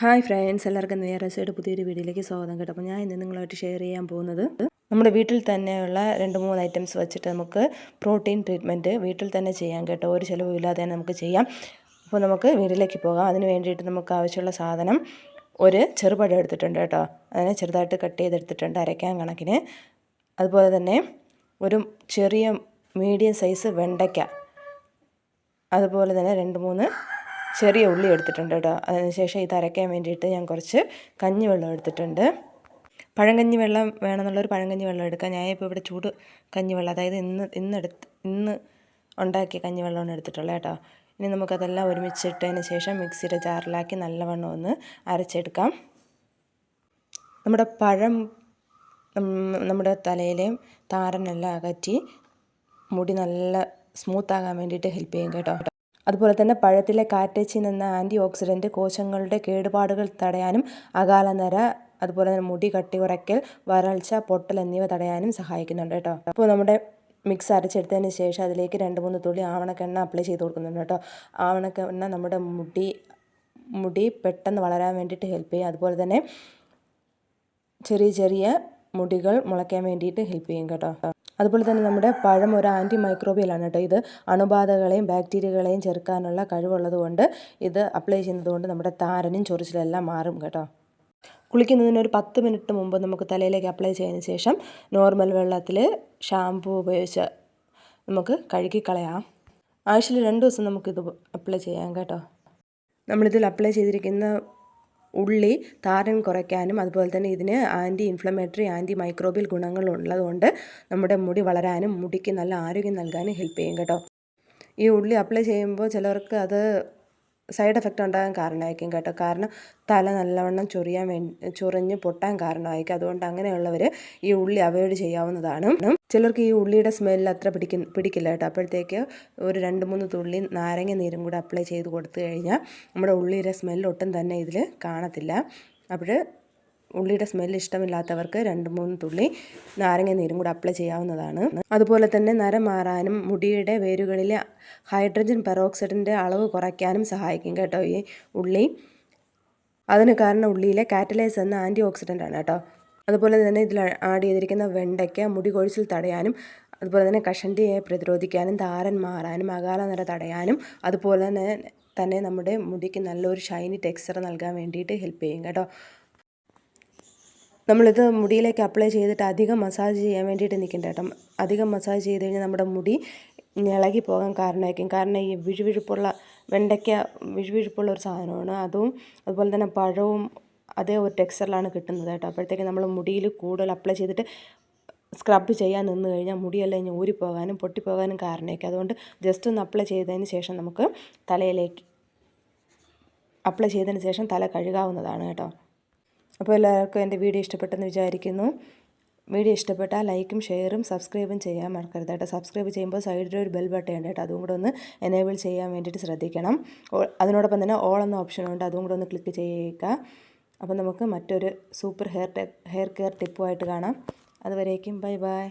Hi friends എല്ലാവർക്കും നേരസയുടെ പുതിയൊരു വീഡിയോയിലേക്ക് സ്വാഗതം കേട്ടോ. അപ്പോൾ ഞാൻ ഇന്ന് നിങ്ങളായിട്ട് ഷെയർ ചെയ്യാൻ പോകുന്നത് നമ്മുടെ വീട്ടിൽ തന്നെയുള്ള രണ്ട് മൂന്ന് ഐറ്റംസ് വെച്ചിട്ട് നമുക്ക് പ്രോട്ടീൻ ട്രീറ്റ്മെന്റ് വീട്ടിൽ തന്നെ ചെയ്യാം കേട്ടോ. ഒരു ചിലവില്ലാതെ തന്നെ നമുക്ക് ചെയ്യാം. അപ്പോൾ നമുക്ക് വീട്ടിലേക്ക് പോകാം. അതിന് വേണ്ടിയിട്ട് നമുക്ക് ആവശ്യമുള്ള സാധനം ഒരു ചെറുപഴം എടുത്തിട്ടുണ്ട് കേട്ടോ. അതിനെ ചെറുതായിട്ട് കട്ട് ചെയ്തെടുത്തിട്ടുണ്ട് അരയ്ക്കാൻ കണക്കിന്. അതുപോലെ തന്നെ ഒരു ചെറിയ മീഡിയം സൈസ് വെണ്ടയ്ക്ക. അതുപോലെ തന്നെ രണ്ട് മൂന്ന് ചെറിയ ഉള്ളി എടുത്തിട്ടുണ്ട് കേട്ടോ. അതിനുശേഷം ഇത് അരയ്ക്കാൻ വേണ്ടിയിട്ട് ഞാൻ കുറച്ച് കഞ്ഞിവെള്ളം എടുത്തിട്ടുണ്ട്. പഴങ്കഞ്ഞി വെള്ളം വേണമെന്നുള്ളൊരു പഴങ്കഞ്ഞി വെള്ളം എടുക്കാം. ഞാൻ ഇപ്പോൾ ഇവിടെ ചൂട് കഞ്ഞിവെള്ളം അതായത് ഇന്ന് ഇന്നെടുത്ത് ഇന്ന് ഉണ്ടാക്കിയ കഞ്ഞിവെള്ളമാണ് എടുത്തിട്ടുള്ളത് കേട്ടോ. ഇനി നമുക്കതെല്ലാം ഒരുമിച്ചിട്ടതിന് ശേഷം മിക്സിയുടെ ജാറിലാക്കി നല്ലവണ്ണം ഒന്ന് അരച്ചെടുക്കാം. നമ്മുടെ പഴം നമ്മുടെ തലയിലെയും താരനെല്ലാം അകറ്റി മുടി നല്ല സ്മൂത്താകാൻ വേണ്ടിയിട്ട് ഹെൽപ്പ് ചെയ്യും കേട്ടോ. അതുപോലെ തന്നെ പഴത്തിലെ കാറ്റച്ചിൻ എന്ന ആന്റി ഓക്സിഡന്റ് കോശങ്ങളുടെ കേടുപാടുകൾ തടയാനും അകാലനര അതുപോലെ തന്നെ മുടി കട്ടി കുറയ്ക്കൽ വരൾച്ച പൊട്ടൽ എന്നിവ തടയാനും സഹായിക്കുന്നുണ്ട് കേട്ടോ. അപ്പോൾ നമ്മുടെ മിക്സ് അരച്ചെടുത്തതിന് ശേഷം അതിലേക്ക് രണ്ട് മൂന്ന് തുള്ളി ആവണക്കെണ്ണ അപ്ലൈ ചെയ്ത് കൊടുക്കുന്നുണ്ട് കേട്ടോ. ആവണക്കെണ്ണ നമ്മുടെ മുടി മുടി പെട്ടെന്ന് വളരാൻ വേണ്ടിയിട്ട് ഹെൽപ്പ് ചെയ്യും. അതുപോലെ തന്നെ ചെറിയ ചെറിയ മുടികൾ മുളയ്ക്കാൻ വേണ്ടിയിട്ട് ഹെൽപ്പ് ചെയ്യും കേട്ടോ. അതുപോലെ തന്നെ നമ്മുടെ പഴം ഒരു ആന്റി മൈക്രോബിയലാണ് കേട്ടോ. ഇത് അണുബാധകളെയും ബാക്ടീരിയകളെയും ചെറുക്കാനുള്ള കഴിവുള്ളത് കൊണ്ട് ഇത് അപ്ലൈ ചെയ്യുന്നത് കൊണ്ട് നമ്മുടെ താരനും ചൊറിച്ചിലെല്ലാം മാറും കേട്ടോ. കുളിക്കുന്നതിന് ഒരു പത്ത് മിനിറ്റ് മുമ്പ് നമുക്ക് തലയിലേക്ക് അപ്ലൈ ചെയ്തതിന് ശേഷം നോർമൽ വെള്ളത്തിൽ ഷാമ്പൂ ഉപയോഗിച്ച് നമുക്ക് കഴുകിക്കളയാം. ആഴ്ചയിൽ രണ്ട് ദിവസം നമുക്കിത് അപ്ലൈ ചെയ്യാം കേട്ടോ. നമ്മളിതിൽ അപ്ലൈ ചെയ്തിരിക്കുന്ന ഉള്ളി താരൻ കുറയ്ക്കാനും അതുപോലെ തന്നെ ഇതിന് ആന്റി ഇൻഫ്ലമേറ്ററി ആന്റി മൈക്രോബിയൽ ഗുണങ്ങളുള്ളതുകൊണ്ട് നമ്മുടെ മുടി വളരാനും മുടിക്ക് നല്ല ആരോഗ്യം നൽകാനും ഹെൽപ്പ് ചെയ്യും കേട്ടോ. ഈ ഉള്ളി അപ്ലൈ ചെയ്യുമ്പോൾ ചിലർക്ക് അത് സൈഡ് എഫക്റ്റ് ഉണ്ടാകാൻ കാരണമായിരിക്കും കേട്ടോ. കാരണം തല നല്ലവണ്ണം ചൊറിയാൻ വേണ്ടി ചൊറിഞ്ഞ് പൊട്ടാൻ കാരണമായിരിക്കും. അതുകൊണ്ട് അങ്ങനെയുള്ളവർ ഈ ഉള്ളി അവോയ്ഡ് ചെയ്യാവുന്നതാണ്. ചിലർക്ക് ഈ ഉള്ളിയുടെ സ്മെല്ല് അത്ര പിടിക്കുന്ന പിടിക്കില്ല കേട്ടോ. അപ്പോഴത്തേക്ക് ഒരു രണ്ട് മൂന്ന് തുള്ളി നാരങ്ങ നീരും കൂടെ അപ്ലൈ ചെയ്ത് കൊടുത്തു കഴിഞ്ഞാൽ നമ്മുടെ ഉള്ളിയുടെ സ്മെല്ല് ഒട്ടും തന്നെ ഇതിൽ കാണത്തില്ല. അപ്പോൾ ഉള്ളിയുടെ സ്മെല്ല് ഇഷ്ടമില്ലാത്തവർക്ക് രണ്ട് മൂന്ന് തുള്ളി നാരങ്ങ നീരും കൂടെ അപ്ലൈ ചെയ്യാവുന്നതാണ്. അതുപോലെ തന്നെ നരം മാറാനും മുടിയുടെ വേരുകളിലെ ഹൈഡ്രജൻ പെറോക്സൈഡിന്റെ അളവ് കുറയ്ക്കാനും സഹായിക്കും കേട്ടോ ഈ ഉള്ളി. അതിന് കാരണം ഉള്ളിയിലെ കാറ്റലൈസ് എന്ന ആന്റി ഓക്സിഡന്റ് ആണ് കേട്ടോ. അതുപോലെ തന്നെ ഇതിൽ ആഡ് ചെയ്തിരിക്കുന്ന വെണ്ടയ്ക്ക മുടി കൊഴിച്ചിൽ തടയാനും അതുപോലെ തന്നെ കഷണ്ടിയെ പ്രതിരോധിക്കാനും താരൻ മാറാനും അകാല നിര തടയാനും അതുപോലെ തന്നെ തന്നെ നമ്മുടെ മുടിക്ക് നല്ലൊരു ഷൈനി ടെക്സ്ചർ നൽകാൻ വേണ്ടിയിട്ട് ഹെൽപ്പ് ചെയ്യും കേട്ടോ. നമ്മളിത് മുടിയിലേക്ക് അപ്ലൈ ചെയ്തിട്ട് അധികം മസാജ് ചെയ്യാൻ വേണ്ടിയിട്ട് നിൽക്കേണ്ട കേട്ടോ. അധികം മസാജ് ചെയ്ത് കഴിഞ്ഞാൽ നമ്മുടെ മുടി ഇളകി പോകാൻ കാരണമായിരിക്കും. കാരണം ഈ വിഴുവിഴുപ്പുള്ള വെണ്ടയ്ക്ക വിഴുവിഴുപ്പുള്ള ഒരു സാധനമാണ്. അതും അതുപോലെ തന്നെ പഴവും അതേ ഒരു ടെക്സ്ചറിലാണ് കിട്ടുന്നത് കേട്ടോ. അപ്പോഴത്തേക്ക് നമ്മൾ മുടിയിൽ കൂടുതൽ അപ്ലൈ ചെയ്തിട്ട് സ്ക്രബ് ചെയ്യാൻ നിന്ന് കഴിഞ്ഞാൽ മുടിയെല്ലാം ഇനി ഊരിപ്പോകാനും പൊട്ടിപ്പോകാനും കാരണമായിരിക്കും. അതുകൊണ്ട് ജസ്റ്റ് ഒന്ന് അപ്ലൈ ചെയ്തതിന് ശേഷം നമുക്ക് തലയിലേക്ക് അപ്ലൈ ചെയ്തതിന് ശേഷം തല കഴുകാവുന്നതാണ് കേട്ടോ. അപ്പോൾ എല്ലാവർക്കും എന്റെ വീഡിയോ ഇഷ്ടപ്പെട്ടെന്ന് വിചാരിക്കുന്നു. വീഡിയോ ഇഷ്ടപ്പെട്ടാൽ ലൈക്കും ഷെയറും സബ്സ്ക്രൈബും ചെയ്യാൻ മറക്കരുത് കേട്ടോ. സബ്സ്ക്രൈബ് ചെയ്യുമ്പോൾ സൈഡിൽ ഒരു ബെൽ ബട്ടൺ ഉണ്ട് കേട്ടോ. അതും കൂടെ ഒന്ന് എനേബിൾ ചെയ്യാൻ വേണ്ടിയിട്ട് ശ്രദ്ധിക്കണം. അതിനോടൊപ്പം തന്നെ ഓൾ എന്ന ഓപ്ഷനുണ്ട് അതും കൂടെ ഒന്ന് ക്ലിക്ക് ചെയ്യുക. അപ്പോൾ നമുക്ക് മറ്റൊരു സൂപ്പർ ഹെയർ ഹെയർ കെയർ ടിപ്പുമായിട്ട് കാണാം. അതുവരേക്കും ബൈ ബൈ.